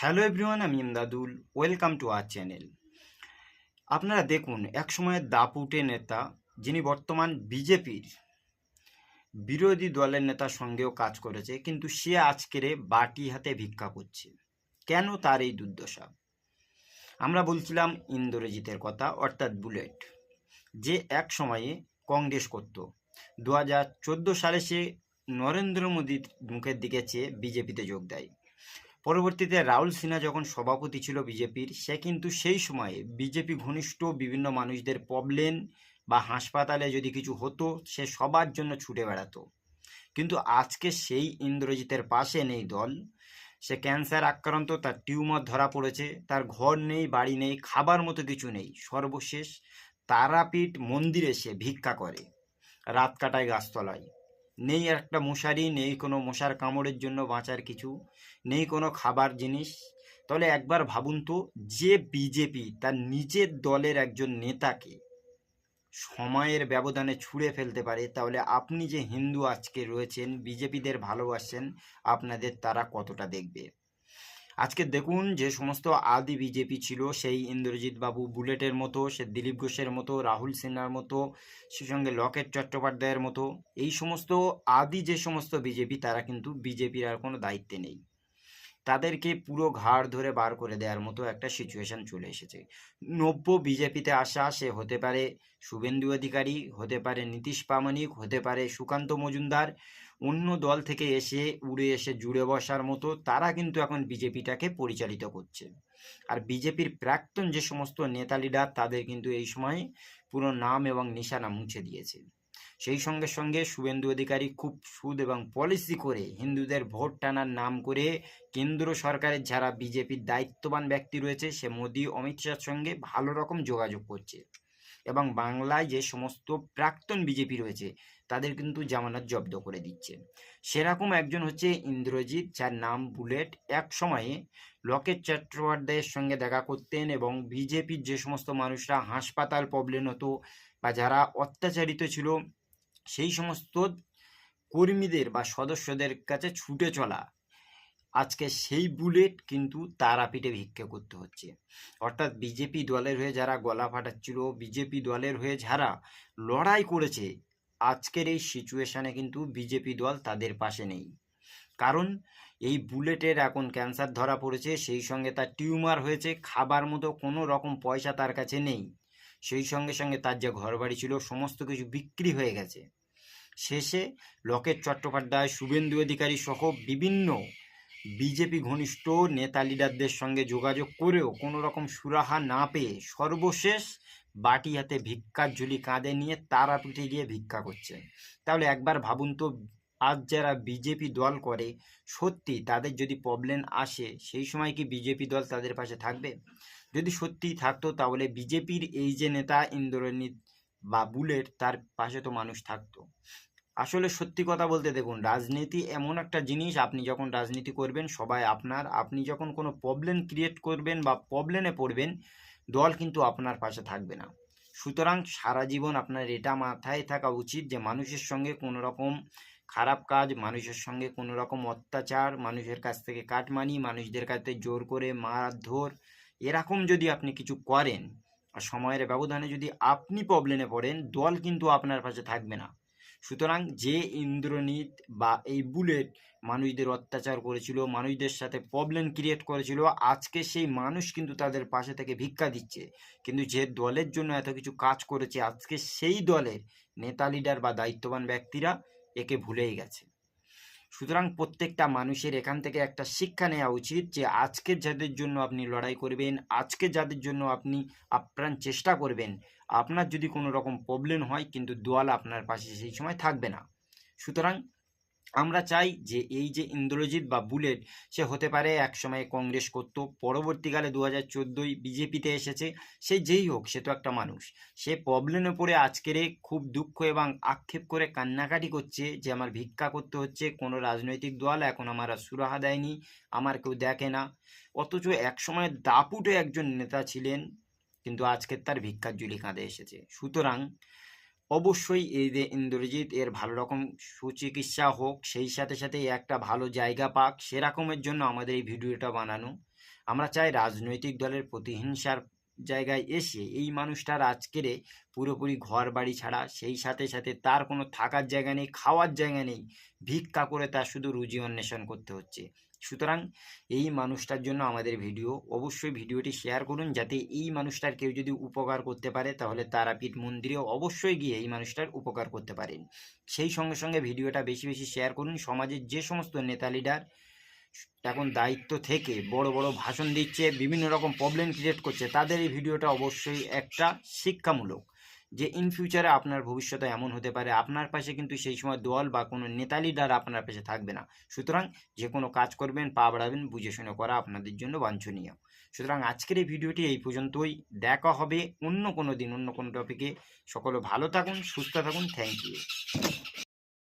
Hello everyone, আমি Imdadul. Welcome to our channel. আপনারা দেখুন এক সময়ের দাপুটে নেতা, যিনি বর্তমান বিজেপির বিরোধী দলের নেতার সঙ্গেও কাজ করেছে, কিন্তু সে আজকের বাটি হাতে ভিক্ষা করছে। কেন তার এই দুর্দশা? আমরা বলছিলাম ইন্দ্রজিতের কথা, অর্থাৎ বুলেট, যে এক সময়ে কংগ্রেস করত। দু হাজার চোদ্দ সালে সে নরেন্দ্র মোদীর মুখের দিকে চেয়ে বিজেপিতে যোগ দেয়। পরবর্তীতে রাহুল সিনহা যখন সভাপতি ছিল বিজেপির, সে কিন্তু সেই সময়ে বিজেপি ঘনিষ্ঠ বিভিন্ন মানুষদের প্রবলেম বা হাসপাতালে যদি কিছু হতো, সে সবার জন্য ছুটে বেড়াতো। কিন্তু আজকে সেই ইন্দ্রজিতের পাশে নেই দল। সে ক্যান্সার আক্রান্ত, তার টিউমার ধরা পড়েছে, তার ঘর নেই, বাড়ি নেই, খাবার মতো কিছু নেই। সর্বশেষ তারাপীঠ মন্দিরে সে ভিক্ষা করে, রাত কাটায় গাছতলায়। নেই একটা মশারি, নেই কোনো মশার কামড়ের জন্য বাঁচার কিছু, নেই কোনো খাবার জিনিস। তাহলে একবার ভাবুন তো, যে বিজেপি তার নিজের দলের একজন নেতাকে সময়ের ব্যবধানে ছুঁড়ে ফেলতে পারে, তাহলে আপনি যে হিন্দু আজকে রয়েছেন, বিজেপিদের ভালোবাসছেন, আপনাদের তারা কতটা দেখবে? আজকে দেখুন যে সমস্ত আদি বিজেপি ছিল, সেই ইন্দ্রজিৎ বাবু বুলেটের মতো, সে দিলীপ ঘোষের মতো, রাহুল সিনহার মতো, সে সঙ্গে লকেট চট্টোপাধ্যায়ের মতো, এই সমস্ত আদি যে সমস্ত বিজেপি, তারা কিন্তু বিজেপির আর কোনো দায়িত্বে নেই। তাদেরকে পুরো ঘাড় ধরে বার করে দেওয়ার মতো একটা সিচুয়েশন চলে এসেছে। নব্য বিজেপিতে আসা, সে হতে পারে শুভেন্দু অধিকারী, হতে পারে নীতিশ প্রামাণিক, হতে পারে সুকান্ত মজুমদার। অন্য দল থেকে এসে, উড়ে এসে জুড়ে বসার মতো তারা কিন্তু এখন বিজেপিটাকে পরিচালিত করছে। আর বিজেপির প্রাক্তন যে সমস্ত নেতা লিডার তাদের কিন্তু এই সময় পুরো নাম এবং নিশানা মুছে দিয়েছে। সেই সঙ্গে সঙ্গে শুভেন্দু অধিকারী খুব সুদ এবং পলিসি করে হিন্দুদের ভোট টানার নাম করে কেন্দ্র সরকারের যারা বিজেপির দায়িত্ববান ব্যক্তি রয়েছে, সে মোদী অমিত শাহর সঙ্গে ভালো রকম যোগাযোগ করছে। এবং বাংলায় যে সমস্ত প্রাক্তন বিজেপি রয়েছে, তাদের কিন্তু জামানত জব্দ করে দিচ্ছে। সেরকম একজন হচ্ছে ইন্দ্রজিৎ, যার নাম বুলেট। এক সময়ে লকেট চট্টোপাধ্যায়ের সঙ্গে দেখা করতেন এবং বিজেপির যে সমস্ত মানুষরা হাসপাতাল প্রবলেম হতো বা যারা অত্যাচারিত ছিল সেই সমস্ত কর্মীদের বা সদস্যদের কাছে ছুটে চলা, আজকে সেই বুলেট কিন্তু তারাপীঠে ভিক্ষা করতে হচ্ছে। অর্থাৎ বিজেপি দলের হয়ে যারা গলা ফাটাচ্ছিল, বিজেপি দলের হয়ে যারা লড়াই করেছে, আজকের এই সিচুয়েশানে কিন্তু বিজেপি দল তাদের পাশে নেই। কারণ এই বুলেটের এখন ক্যান্সার ধরা পড়েছে, সেই সঙ্গে তার টিউমার হয়েছে, খাবার মতো কোনো রকম পয়সা তার কাছে নেই। সেই সঙ্গে সঙ্গে তার যে ঘরবাড়ি ছিল, সমস্ত কিছু বিক্রি হয়ে গেছে। শেষে লকেট চট্টোপাধ্যায়, শুভেন্দু অধিকারী সহ বিভিন্ন বিজেপি ঘনিষ্ঠ নেতা লিডারদের সঙ্গে যোগাযোগ করেও কোনো রকম সুরাহা না পেয়ে সর্বশেষ বাটি হাতে ভিক্ষার ঝুলি কাঁধে নিয়ে তারাপীঠে গিয়ে ভিক্ষা করছে তাহলে একবার ভাবুন তো, আজ যারা বিজেপি দল করে, সত্যি তাদের যদি প্রবলেম আসে, সেই সময় কি বিজেপি দল তাদের পাশে থাকবে? যদি সত্যিই থাকতো, তাহলে বিজেপির এই যে নেতা ইন্দ্রনীত বা বুলেট তার পাশে তো মানুষ থাকতো। আসলে সত্যি কথা বলতে দেখুন, রাজনীতি এমন একটা জিনিস, আপনি যখন রাজনীতি করবেন, সবাই আপনার, আপনি যখন কোনো প্রবলেম ক্রিয়েট করবেন বা প্রবলেমে পড়বেন, দল কিন্তু আপনার পাশে থাকবে না। সুতরাং সারা জীবন আপনার এটা মাথায় থাকা উচিত যে, মানুষের সঙ্গে কোনো রকম খারাপ কাজ, মানুষের সঙ্গে কোনো রকম অত্যাচার, মানুষের কাছ থেকে কাটমানি, মানুষদের কাছে জোর করে মারধর, এরকম যদি আপনি কিছু করেন, আর সময়ের ব্যবধানে যদি আপনি প্রবলেমে পড়েন, দল কিন্তু আপনার পাশে থাকবে না। সুতরাং যে ইন্দ্রনীত বা এই বুলেট মানুষদের অত্যাচার করেছিল, মানুষদের সাথে প্রবলেম ক্রিয়েট করেছিল, আজকে সেই মানুষ কিন্তু তাদের পাশে থেকে ভিক্ষা দিচ্ছে। কিন্তু যে দলের জন্য এত কিছু কাজ করেছে, আজকে সেই দলের নেতা লিডার বা দায়িত্ববান ব্যক্তিরা একে ভুলেই গেছে। সুতরাং প্রত্যেকটা মানুষের এখান থেকে একটা শিক্ষা নেওয়া উচিত যে আজকে যাদের জন্য আপনি লড়াই করবেন, আজকে যাদের জন্য আপনি আপ্রাণ চেষ্টা করবেন, আপনার যদি কোনো রকম প্রবলেম হয় কিন্তু দোয়াল আপনার পাশে সেই সময় থাকবে না। সুতরাং আমরা চাই যে এই যে ইন্দ্রজিৎ বা বুলেট, সে হতে পারে এক সময় কংগ্রেস করত, পরবর্তীকালে দু হাজার চোদ্দোই বিজেপিতে এসেছে, সে যেই হোক, সে তো একটা মানুষ। সে প্রবলেমে পড়ে আজকের খুব দুঃখ এবং আক্ষেপ করে কান্নাকাটি করছে যে আমার ভিক্ষা করতে হচ্ছে, কোনো রাজনৈতিক দল এখন আমার সুরাহা দেয়নি, আমার কেউ দেখে না। অথচ একসময় দাপুটে একজন নেতা ছিলেন, কিন্তু আজকের তার ভিক্ষার জুলি কাঁধে এসেছে। সুতরাং অবশ্যই এই যে ইন্দ্রজিৎ এর ভালো রকম সুচিকিৎসা হোক, সেই সাথে সাথে একটা ভালো জায়গা পাক, সেরকমের জন্য আমাদের এই ভিডিওটা বানানো। আমরা চাই রাজনৈতিক দলের প্রতিহিংসার জায়গায় এসে এই মানুষটার আজকের পুরোপুরি ঘর বাড়ি ছাড়া সেই সাথে সাথে তার কোনো থাকার জায়গা নেই, খাওয়ার জায়গা নেই, ভিক্ষা করে তার শুধু রুজি অন্বেষণ করতে হচ্ছে। সুতরাং এই মানুষটার জন্য আমাদের ভিডিও, অবশ্যই ভিডিওটি শেয়ার করুন যাতে এই মানুষটার কেউ যদি উপকার করতে পারে তাহলে তারাপীঠ মন্দিরেও অবশ্যই গিয়ে এই মানুষটার উপকার করতে পারেন। সেই সঙ্গে সঙ্গে ভিডিওটা বেশি বেশি শেয়ার করুন। সমাজের যে সমস্ত নেতা লিডার এখন দায়িত্ব থেকে বড় বড় ভাষণ দিচ্ছে, বিভিন্ন রকম প্রবলেম ক্রিয়েট করছে, তাদের এই ভিডিওটা অবশ্যই একটা শিক্ষামূলক যে ইন ফিউচারে আপনার ভবিষ্যতে এমন হতে পারে, আপনার পাশে কিন্তু সেই সময় দল বা কোনো নেতা লিডার আপনার পাশে থাকবে না। সুতরাং যে কোনো কাজ করবেন, পা বাড়াবেন, বুঝে শুনে করা আপনাদের জন্য বাঞ্ছনীয়। সুতরাং আজকের এই ভিডিওটি এই পর্যন্তই। দেখা হবে অন্য কোনো দিন, অন্য কোনো টপিকে সকলে ভালো থাকুন, সুস্থ থাকুন। Thank you